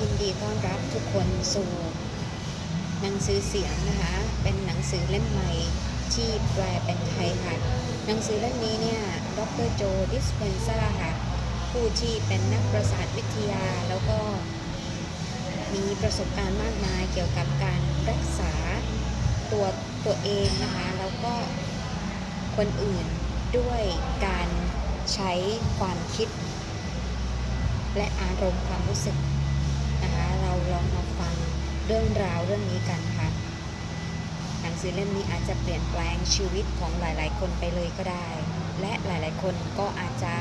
ยินดีต้อนรับทุกคนสู่หนังสือเสียงนะคะ เป็นหนังสือเล่มใหม่ที่แปลเป็นไทยค่ะ หนังสือเล่มนี้เนี่ยดรโจดิสเพนซาค่ะ ผู้ที่เป็นนักประสาทวิทยาแล้วก็มีประสบการณ์มากมายเกี่ยวกับการรักษาตัวตัวเองนะคะ แล้วก็คนอื่นด้วยการใช้ความคิด และอารมณ์ความรู้สึก องมาฟังเรื่องราวเรื่องนี้กันค่ะ หนังสือเล่มนี้อาจจะเปลี่ยนแปลงชีวิตของหลาย ๆ คนไปเลยก็ได้ และหลาย ๆ คนก็อาจจะ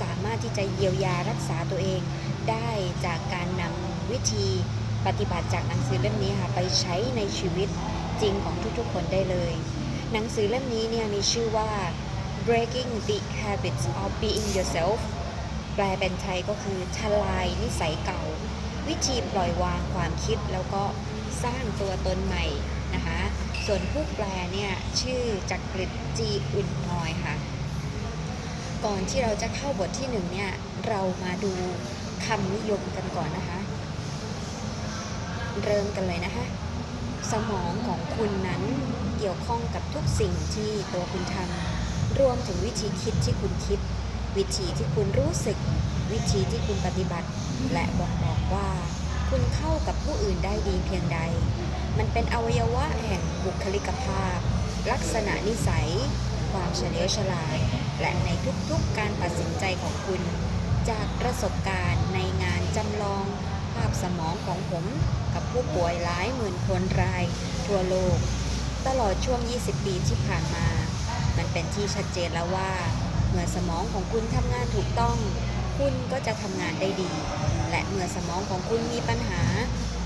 สามารถที่จะเยียวยารักษาตัวเองได้จากการนำวิธีปฏิบัติจากหนังสือเล่มนี้ค่ะไปใช้ในชีวิตจริงของทุก ๆ คนได้เลย หนังสือเล่มนี้เนี่ยมีชื่อว่า breaking the habits of being yourself แปลเป็นไทยก็คือทลายนิสัยเก่า วิธีปล่อยวางความคิดแล้วก็สร้างตัวตนใหม่นะคะ ส่วนผู้แปลเนี่ยชื่อจักริดจีอุ่นนอยค่ะ ก่อนที่เราจะเข้าบทที่หนึ่งเนี่ยเรามาดูคำนิยมกันก่อนนะคะ เริ่มกันเลยนะคะ สมองของคุณนั้นเกี่ยวข้องกับทุกสิ่งที่ตัวคุณทำรวมถึงวิธีคิดที่คุณคิด วิธีที่คุณรู้สึก วิธีที่คุณปฏิบัติ และบอกบอกว่า คุณเข้ากับผู้อื่นได้ดีเพียงใด มันเป็นอวัยวะแห่งบุคลิกภาพ ลักษณะนิสัย ความเฉลียวฉลาด และในทุกๆการตัดสินใจของคุณ จากประสบการณ์ในงานจำลอง ภาพสมองของผมกับผู้ป่วยหลายหมื่นคนราย ทั่วโลก ตลอดช่วง 20 ปีที่ผ่านมา มันเป็นที่ชัดเจนแล้วว่า เมื่อสมองของคุณทำงานถูกต้อง คุณก็จะทำงานได้ดี และเมื่อสมองของคุณมีปัญหา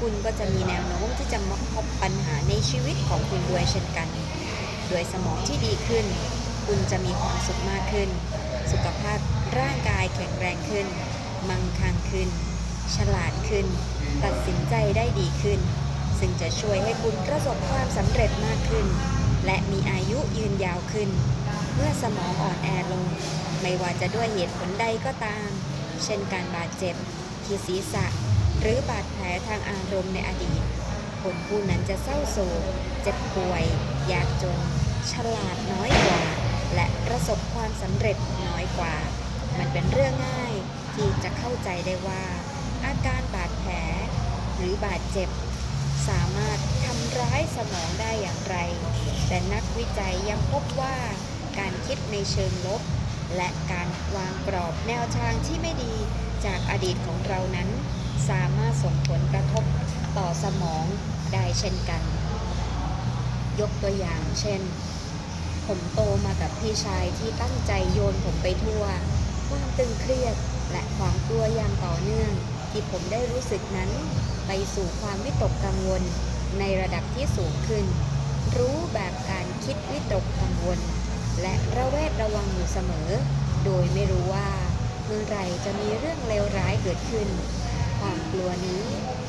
คุณก็จะมีแนวโน้มที่จะพบปัญหาในชีวิตของคุณด้วยเช่นกันด้วยสมองที่ดีขึ้น คุณจะมีความสุขมากขึ้น สุขภาพร่างกายแข็งแรงขึ้น มั่งคั่งขึ้น ฉลาดขึ้น ตัดสินใจได้ดีขึ้น ซึ่งจะช่วยให้คุณประสบความสำเร็จมากขึ้น และมีอายุยืนยาวขึ้น เมื่อสมองอ่อนแอลง ไม่ว่าจะด้วยเหตุผลใดก็ตาม เช่นการบาดเจ็บ ที่ศีรษะ หรือบาดแผลทางอารมณ์ในอดีต คนผู้นั้นจะเศร้าโศกเจ็บป่วย ยากจน ฉลาดน้อยกว่า และประสบความสำเร็จน้อยกว่า มันเป็นเรื่องง่ายที่จะเข้าใจได้ว่า อาการบาดแผล หรือบาดเจ็บ สามารถทำร้ายสมองได้อย่างไร แต่นักวิจัยยังพบว่า การคิดในเชิงลบ และการวางกรอบแนวทางที่ไม่ดีจากอดีตของเรานั้น สามารถส่งผลกระทบต่อสมองได้เช่นกัน ยกตัวอย่างเช่น ผมโตมากับพี่ชายที่ตั้งใจโยนผมไปทั่ว ความตึงเครียดและความกลัวอย่างต่อเนื่อง ที่ผมได้รู้สึกนั้น ไปสู่ความวิตกกังวลในระดับที่สูงขึ้น รู้แบบการคิดวิตกกังวล และระแวดระวังอยู่เสมอ โดยไม่รู้ว่า เมื่อไหรจะมีเรื่องเลวร้ายเกิดขึ้น ความกลัวนี้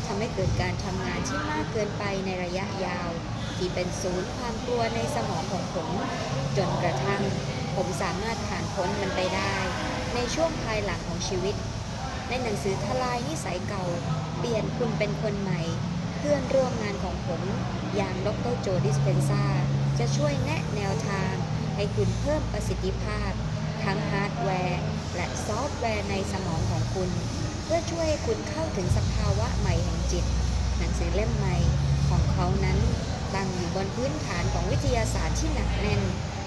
ทำให้เกิดการทำงานที่มากเกินไปในระยะยาว ที่เป็นศูนย์ความกลัวในสมองของผม จนกระทั่งผมสามารถผ่านพ้นมันไปได้ ในช่วงภายหลังของชีวิต ในหนังสือทลายนิสัยเก่า เปลี่ยนคุณเป็นคนใหม่ เพื่อนร่วมงานของผม อย่างดรโจดิสเพนซาจะช่วยแนะแนวทาง ให้คุณเพิ่มประสิทธิภาพ ทั้งฮาร์ดแวร์ และซอฟต์แวร์ในสมองของคุณ เพื่อช่วยให้คุณเข้าถึงสภาวะใหม่แห่งจิต หนังสือเล่มใหม่ของเขานั้นตั้งอยู่บนพื้นฐานของวิทยาศาสตร์ที่หนักแน่น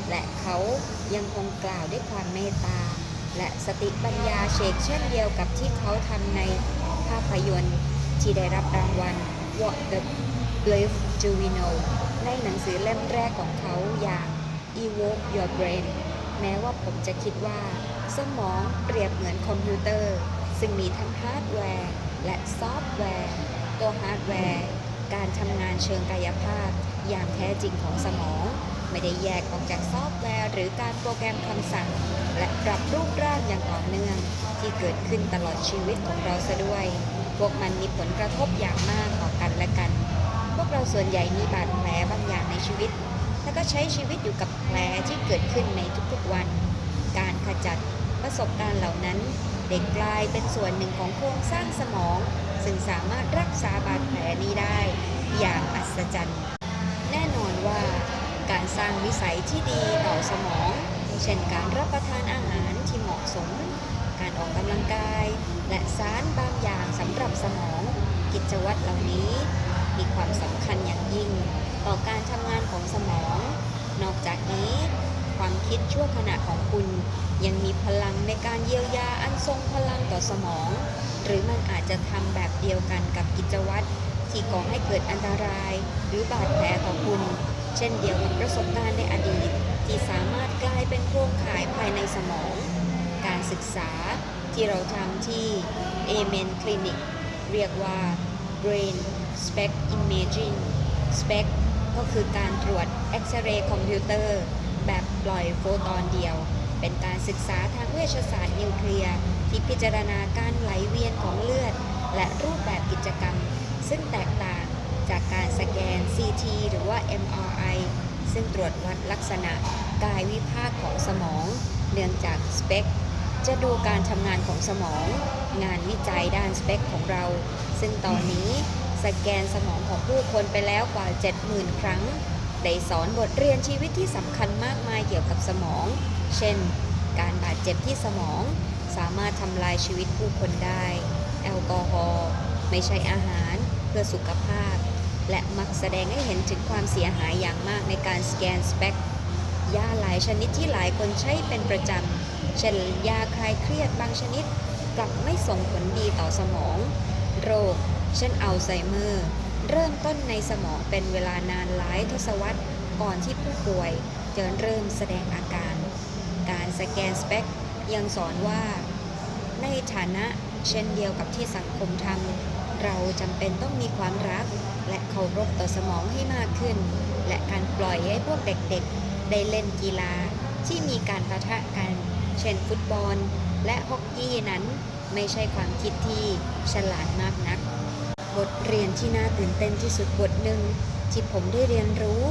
และเขายังคงกล่าวด้วยความเมตตา และสติปัญญาเชกเช่นเดียวกับที่เขาทำในภาพยนตร์ที่ได้รับรางวัล What the Brave Juvenile ในหนังสือเล่มแรกของเขาอย่าง Evoke Your Brain แม้ว่าผมจะคิดว่า สมองเปรียบเหมือนคอมพิวเตอร์ ซึ่งมีทั้งฮาร์ดแวร์ และซอฟต์แวร์ ตัวฮาร์ดแวร์ การทำงานเชิงกายภาพ อย่างแท้จริงของสมอง ไม่ได้แยกออกจากซอฟต์แวร์ หรือการโปรแกรมคำสั่ง และปรับรูปร่างอย่างต่อเนื่อง ที่เกิดขึ้นตลอดชีวิตของเราซะด้วย พวกมันมีผลกระทบอย่างมากต่อกันและกัน พวกเราส่วนใหญ่มีบาดแผลบางอย่างในชีวิต แล้วก็ใช้ชีวิตอยู่กับแผลที่เกิดขึ้นในทุกๆวัน การขจัดประสบการณ์เหล่านั้น เด็กกลายเป็นส่วนหนึ่งของโครงสร้างสมอง ซึ่งสามารถรักษาบาดแผลนี้ได้ อย่างอัศจรรย์ แน่นอนว่าการสร้างนิสัยที่ดีต่อสมอง เช่นการรับประทานอาหารที่เหมาะสม การออกกำลังกาย และสารบางอย่างสำหรับสมอง กิจวัตรเหล่านี้ มีความสำคัญอย่างยิ่ง ต่อการทำงานของสมอง นอกจากนี้ ความคิดชั่วขณะของคุณ ยังมีพลังในการเยียวยาอันทรงพลังต่อสมอง หรือมันอาจจะทำแบบเดียวกันกับกิจวัตรที่ก่อให้เกิดอันตราย หรือบาดแผลต่อคุณ เช่นเดียวกับประสบการณ์ในอดีต ที่สามารถกลายเป็นโครงข่ายภายในสมอง การศึกษาที่เราทำที่ Amen Clinic เรียกว่า Brain Spec Imaging Spec ก็คือการตรวจเอ็กซเรย์คอมพิวเตอร์ แบบปล่อยโฟตอนเดียว เป็นการศึกษาทางเวชศาสตร์นิวเคลียร์ที่พิจารณาการไหลเวียนของเลือด และรูปแบบกิจกรรม ซึ่งแตกต่างจากการสแกน CT หรือว่า MRI ซึ่งตรวจวัดลักษณะกายวิภาคของสมอง เนื่องจากสเปกจะดูการทำงานของสมอง งานวิจัยด้านสเปกของเรา ซึ่งตอนนี้ สแกนสมองของผู้คนไปแล้วกว่า 70,000 ครั้ง ได้สอนบทเรียนชีวิตที่สำคัญมากมายเกี่ยวกับสมอง เช่น การบาดเจ็บที่สมอง สามารถทำลายชีวิตผู้คนได้ แอลกอฮอล์ไม่ใช่อาหารเพื่อสุขภาพ และมักแสดงให้เห็นถึงความเสียหายอย่างมากในการสแกนสเปกยาหลายชนิดที่หลายคนใช้เป็นประจำ เช่นยาคลายเครียดบางชนิดกลับไม่ส่งผลดีต่อสมอง โรค เช่นอัลไซเมอร์ เริ่มต้นในสมองเป็นเวลานานหลายทศวรรษก่อนที่ผู้ป่วยจะเริ่มแสดงอาการ การสแกนสเปกยังสอนว่า ในฐานะเช่นเดียวกับที่สังคมทำเราจำเป็นต้องมีความรัก และเคารพต่อสมองให้มากขึ้น และการปล่อยให้พวกเด็กๆ ได้เล่นกีฬาที่มีการประทะกัน เช่นฟุตบอล และฮอกกี้นั้นไม่ใช่ความคิดที่ฉลาดมากนัก บทเรียนที่น่าตื่นเต้นที่สุดบทหนึ่งที่ผมได้เรียนรู้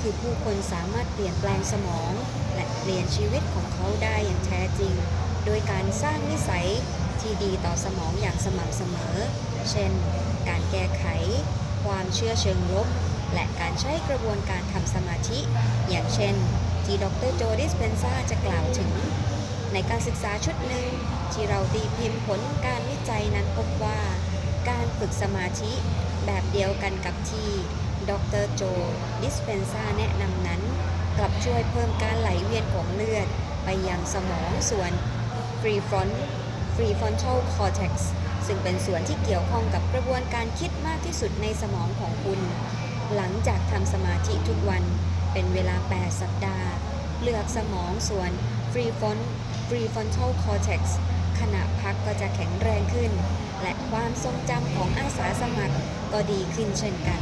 คือผู้คนสามารถเปลี่ยนแปลงสมอง และเปลี่ยนชีวิตของเขาได้อย่างแท้จริง โดยการสร้างนิสัยที่ดีต่อสมองอย่างสม่ำเสมอ เช่น การแก้ไข ความเชื่อเชิงลบ และการใช้กระบวนการทำสมาธิ อย่างเช่น ที่ดรโจดิสเพนซาจะกล่าวถึง ในการศึกษาชุดหนึ่งที่เราตีพิมพ์ผลการวิจัยนั้นพบว่า การฝึกสมาธิแบบเดียวกันกับที่ดรโจ ดิสเพนซาแนะนำนั้น กลับช่วยเพิ่มการไหลเวียนของเลือด ไปยังสมองส่วน prefront prefrontal cortex ซึ่งเป็นส่วนที่เกี่ยวข้องกับกระบวนการคิดมากที่สุดในสมองของคุณ หลังจากทำสมาธิทุกวันเป็นเวลา 8 สัปดาห์ เลือกสมองส่วน prefront prefrontal cortex ขณะพักก็จะแข็งแรงขึ้น และความทรงจำของอาสาสมัครก็ดีขึ้นเช่นกัน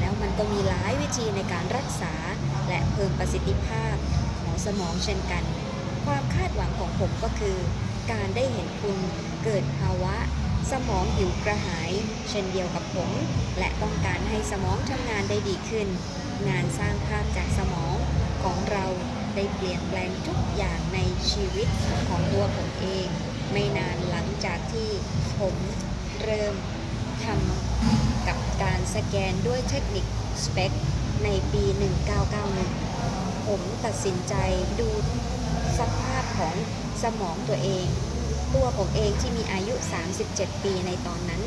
แล้วมันก็มีหลายวิธีในการรักษา และเพิ่มประสิทธิภาพของสมองเช่นกัน ความคาดหวังของผมก็คือ การได้เห็นคุณเกิดภาวะ สมองหิวกระหาย เช่นเดียวกับผม และต้องการให้สมองทำงานได้ดีขึ้น งานสร้างภาพจากสมองของเราได้เปลี่ยนแปลงทุกอย่างในชีวิตของตัวผมเอง ไม่นานหลังจากที่ผมเริ่มทำกับการสแกนด้วยเทคนิคสเปกในปี 1991 ผมตัดสินใจดูสภาพของสมองตัวเอง ตัวผมเองที่มีอายุ 37 ปีในตอนนั้น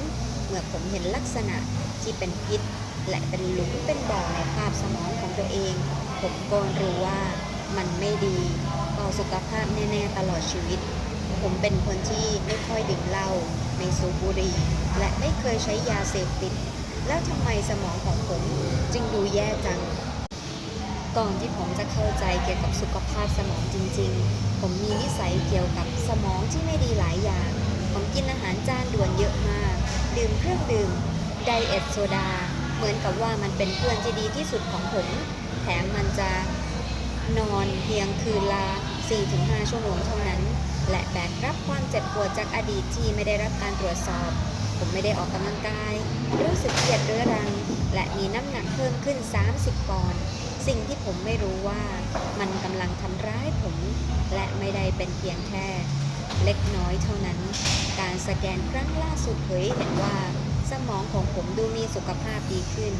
เมื่อผมเห็นลักษณะที่เป็นพิษ และเป็นหลุมเป็นบ่อในภาพสมองของตัวเอง ผมก็รู้ว่ามันไม่ดีต่อสุขภาพแน่ ๆ ตลอดชีวิต ผมเป็นคนที่ไม่ค่อยดื่มเหล้าไม่สูบบุหรี่และไม่เคยใช้ยาเสพติด แล้วทำไมสมองของผมจึงดูแย่จัง ก่อนที่ผมจะเข้าใจเกี่ยวกับสุขภาพสมองจริง ๆ ผมมีนิสัยเกี่ยวกับสมองที่ไม่ดีหลายอย่าง ผมกินอาหารจานด่วนเยอะมาก ดื่มเครื่องดื่มไดเอทโซดา เหมือนกับว่ามันเป็นเพื่อนที่ดีที่สุดของผม แถมมันจะนอนเพียงคืนละ4-5 ชั่วโมงเท่านั้น และแบกรับความเจ็บปวดจากอดีตที่ไม่ได้รับการตรวจสอบ ผมไม่ได้ออกกำลังกาย รู้สึกเครียดเรื้อรัง และมีน้ำหนักเพิ่มขึ้น 30ปอนด์สิ่งที่ผมไม่รู้ว่ามันกำลังทำร้ายผม และไม่ได้เป็นเพียงแค่ เล็กน้อยเท่านั้น การสแกนครั้งล่าสุดเผยเห็นว่าสมองของผมดูมีสุขภาพดีขึ้น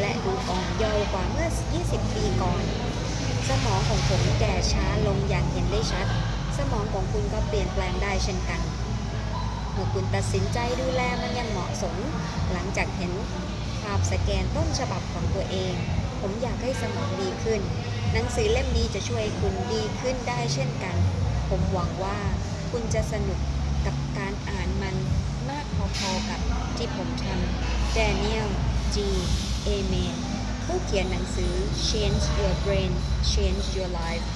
และดูอ่อนเยาว์กว่าเมื่อ 20 ปีก่อน สมองของผมแก่ช้าลงอย่างเห็นได้ชัด สมองของคุณก็เปลี่ยนแปลงได้เช่นกัน เมื่อคุณตัดสินใจดูแลมันอยังเหมาะสม หลังจากเห็นภาพสแกนต้นฉบับของตัวเอง ผมอยากให้สมองดีขึ้น หนังสือเล่มนี้จะช่วยคุณดีขึ้นได้เช่นกัน ผมหวังว่าคุณจะสนุกกับการอ่านมันมากพอๆกับที่ผมทำ Daniel G. Amen ผู้เขียนหนังสือ Change Your Brain Change Your Life